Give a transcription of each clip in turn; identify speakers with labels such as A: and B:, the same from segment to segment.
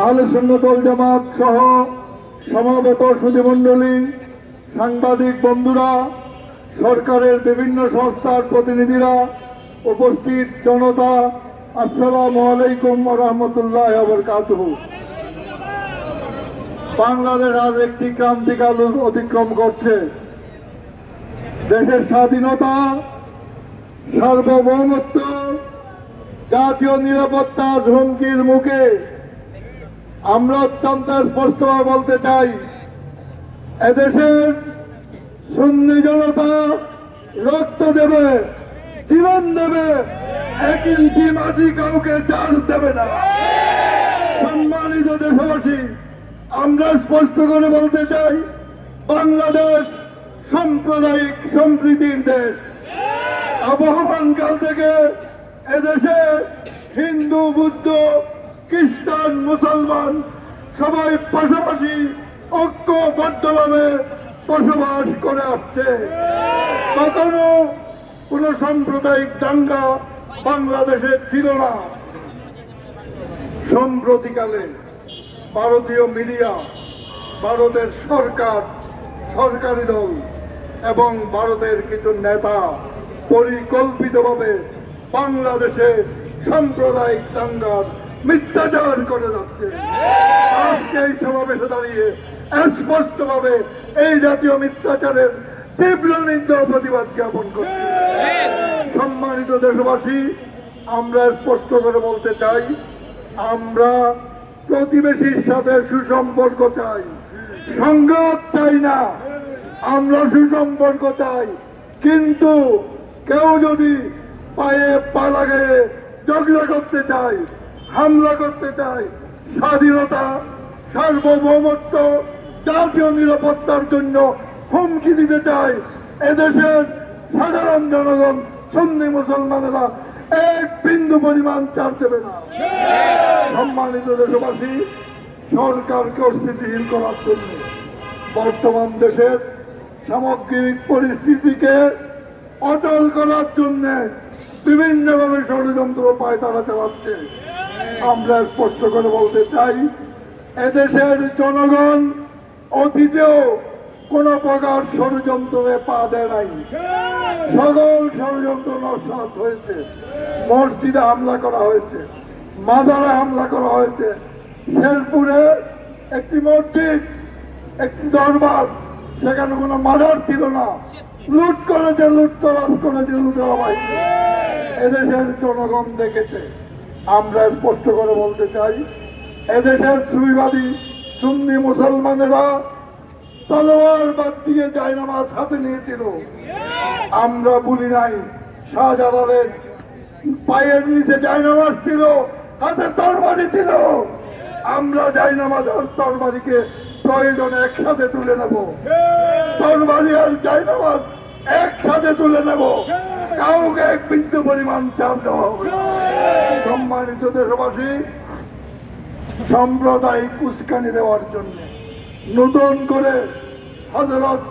A: আহলে সুন্নতল জামাত সহ সমাবেত সুধীমণ্ডলী, সাংবাদিক বন্ধুরা, সরকারের বিভিন্ন সংস্থার প্রতিনিধিরা উপস্থিত জনতা, আসসালামু আলাইকুম রহমতুল্লাহ বরকাতুহ। বাংলাদেশ আজ একটি ক্রান্তিকাল অতিক্রম করছে। দেশের স্বাধীনতা, সার্বভৌমত্ব, জাতীয় নিরাপত্তা হুমকির মুখে আমরা অত্যন্ত স্পষ্টভাবে বলতে চাই, এদেশের সুন্নি জনতা রক্ত দেবে, জীবন দেবে, এক ইঞ্চি মাটি কাউকে চার দেবে না। সম্মানিত দেশবাসী, আমরা স্পষ্ট করে বলতে চাই, বাংলাদেশ সাম্প্রদায়িক সম্প্রীতির দেশ। আবহমান কাল থেকে এদেশে হিন্দু, বুদ্ধ খ্রিস্টান মুসলমান, সবাই পাশাপাশি ঐক্যবদ্ধভাবে বসবাস করে আসছে। কখনো কোনো সাম্প্রদায়িক দাঙ্গা বাংলাদেশে ছিল না। সম্প্রতিকালে ভারতীয় মিডিয়া, ভারতের সরকার, সরকারি দল এবং ভারতের কিছু নেতা পরিকল্পিতভাবে বাংলাদেশে সাম্প্রদায়িক দাঙ্গার মিথ্যাচার করে যাচ্ছে। আজকে এই সমাবেশে দাঁড়িয়ে স্পষ্টভাবে এই জাতীয় মিথ্যাচারের তীব্র নিন্দা প্রতিবাদ জ্ঞাপন করছি। সম্মানিত দেশবাসী, আমরা স্পষ্ট করে বলতে চাই, আমরা প্রতিবেশীর সাথে সুসম্পর্ক চাই। সংঘাত চাই না, আমরা সুসম্পর্ক চাই। কিন্তু কেউ যদি পায়ে পা লাগিয়ে ঝগড়া করতে চায় হামলা করতে চায়। স্বাধীনতা, সার্বভৌমত্ব, জাতীয় নিরাপত্তার জন্য হুমকি দিতে চায়। এদেশের সাধারণ জনগণ, সন্ধি মুসলমানেরা এক বিন্দু পরিমাণ চার দেবে না। সম্মানিত দেশবাসী, সরকারকে অস্থিতিহীন করার জন্য বর্তমান দেশের সামগ্রিক পরিস্থিতিকে অচল করার জন্য বিভিন্নভাবে ষড়যন্ত্র পায় তারা চালাচ্ছে। আমরা স্পষ্ট করে বলতে চাই, এদেশের জনগণ অতীতেও কোন প্রকার ষড়যন্ত্রে পা দেয় নাই। সকল ষড়যন্ত্র নস্বাত হয়েছে। মসজিদে হামলা করা হয়েছে, মাজারে হামলা করা হয়েছে। শেরপুরে একটি মসজিদ, একটি দরবার, সেখানে কোনো মাজার ছিল না। লুট করেছে, লুট করার করেছে লুটেরা এদেশের জনগণ দেখেছে। আমরা স্পষ্ট করে বলতে চাই, এদেশের সুবিবাদী সুন্নি মুসলমানেরা তলোয়ার বাদ দিয়ে জায়নামাজ হাতে নিয়েছিল। আমরা বলি নাই, শাহজালালের পায়ের নিচে জায়নামাজ ছিল, হাতে তরবারি ছিল। আমরা জায়নামাজ আর তরবারিকে প্রয়োজনে একসাথে তুলে নেব। তরবারি আর জায়নামাজ একসাথে তুলে নেব। কাউকে এক বিন্দু পরিমাণ চাপ দেওয়া হবে সম্মানিত দেশবাসী সাম্প্রদায়িক উস্কানি দেওয়ার জন্য নতুন করে হজরত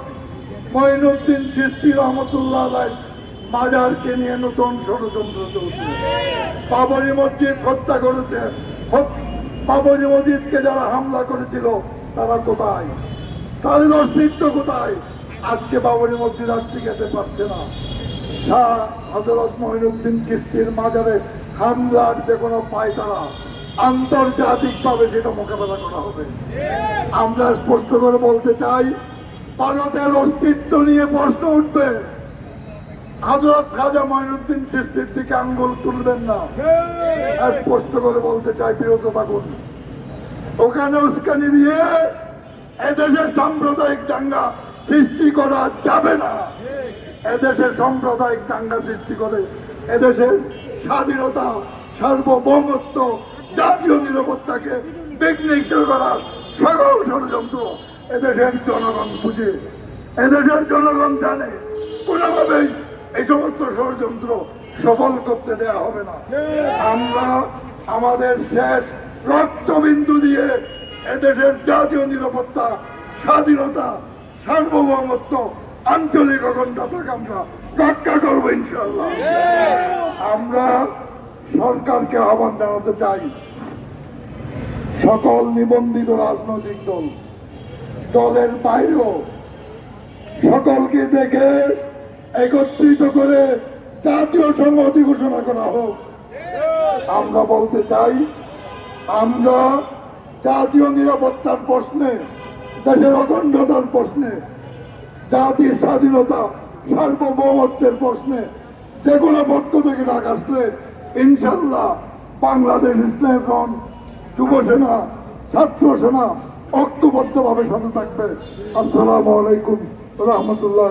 A: মঈনুদ্দিন চিস্তি রহমতুল্লাহ মাজারকে নিয়ে নতুন ষড়যন্ত্র চলছে। বাবরি মসজিদ হত্যা করেছে। বাবরি মসজিদকে যারা হামলা করেছিল তারা কোথায়? তাদের অস্তিত্ব কোথায়? আজকে বাবরি মসজিদ আর টিকাতে পারছে না। শাহ হজরত মহিনুদ্দিন চিস্তির মাজারে হামলার যে কোনো পায় তারা, আন্তর্জাতিকভাবে সেটা মোকাবেলা করা হবে। আমরা স্পষ্ট করে বলতে চাই, ভারতের অস্তিত্ব নিয়ে প্রশ্ন উঠবে। হজরত খাজা মহিনুদ্দিন চিস্তির দিকে আঙ্গুল তুলবেন না। স্পষ্ট করে বলতে চাই, বিরত থাকুন। ওখানে উস্কানি দিয়ে এদেশের সাম্প্রদায়িক দাঙ্গা সৃষ্টি করা যাবে না। এদেশে সাম্প্রদায়িক দাঙ্গা সৃষ্টি করে এদেশের স্বাধীনতা, সার্বভৌমত্ব, জাতীয় নিরাপত্তাকে বিঘ্নিত করার সকল ষড়যন্ত্র এদেশের জনগণ বুঝে। এদেশের জনগণ জানে, কোনোভাবেই এই সমস্ত ষড়যন্ত্র সফল করতে দেয়া হবে না। আমরা আমাদের শেষ রক্তবিন্দু দিয়ে এদেশের জাতীয় নিরাপত্তা, স্বাধীনতা সার্বভৌমত্ব, আঞ্চলিক অখণ্ডতাকে আমরা রক্ষা করব ইনশাল্লাহ আমরা সরকারকে আহ্বান জানাতে চাই, সকল নিবন্ধিত রাজনৈতিক দল, দলের বাইরেও সকলকে দেখে একত্রিত করে জাতীয় সংহতি ঘোষণা করা হোক। আমরা বলতে চাই, আমরা জাতীয় নিরাপত্তার প্রশ্নে দেশের অখণ্ডতার প্রশ্নে, জাতির স্বাধীনতা, সার্বভৌমত্বের প্রশ্নে, যে কোনো পক্ষ থেকে ডাক আসলে ইনশাল্লাহ বাংলাদেশ ইসলাম ফ্রন্ট যুব সেনা, ছাত্র সেনা ঐক্যবদ্ধভাবে সাথে থাকবে। আসসালামু আলাইকুম, রহমতুল্লাহ